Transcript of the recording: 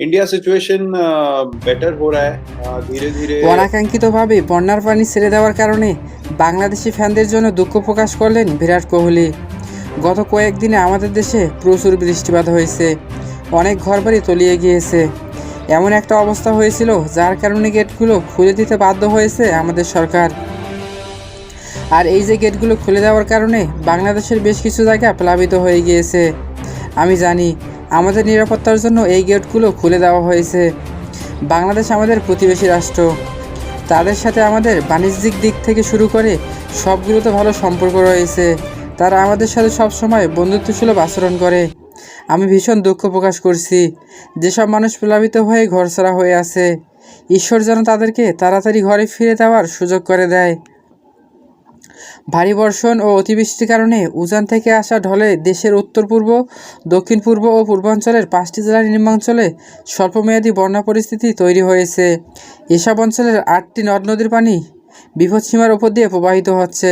India situation better हो रहा है धीरे धीरे অনাকাঙ্ক্ষিতভাবে বন্যার পানি ছেড়ে দেওয়ার কারণে বাংলাদেশি ফ্যানদের জন্য দুঃখ প্রকাশ করলেন বিরাট কোহলি গত কয়েকদিনে আমাদের দেশে প্রচুর বৃষ্টিপাত হয়েছে অনেক ঘরবাড়ি তলিয়ে গিয়েছে এমন একটা অবস্থা হয়েছিল যার কারণে গেটগুলো খুলে দিতে বাধ্য হয়েছে আমাদের সরকার আর এই যে গেটগুলো খুলে দেওয়ার কারণে বাংলাদেশের বেশ কিছু জায়গা প্লাবিত হয়ে গিয়েছে আমি জানি আমাদের নিরাপত্তার জন্য এই গেটগুলো খুলে দেওয়া হয়েছে। বাংলাদেশ আমাদের প্রতিবেশী রাষ্ট্র। তাদের সাথে আমাদের বাণিজ্যিক দিক থেকে শুরু করে সবগুলোতে ভালো সম্পর্ক রয়েছে। তারা আমাদের সাথে সবসময় বন্ধুত্বসুলভ আচরণ করে। আমি ভীষণ দুঃখ প্রকাশ করছি। যেসব মানুষ প্লাবিত হয়ে ঘরছাড়া হয়ে আছে, ঈশ্বর যেন তাদেরকে তাড়াতাড়ি ঘরে ফিরে দেওয়ার সুযোগ করে দেয়। ভারী বর্ষণ ও অতিবৃষ্টির কারণে উজান থেকে আসা ঢলে দেশের উত্তর পূর্ব দক্ষিণ পূর্ব ও পূর্বাঞ্চলের পাঁচটি জেলার নিম্নাঞ্চলে স্বল্পমেয়াদী বন্যা পরিস্থিতি তৈরি হয়েছে। এসব অঞ্চলের আটটি নদ নদীর পানি বিপদসীমার উপর দিয়ে প্রবাহিত হচ্ছে।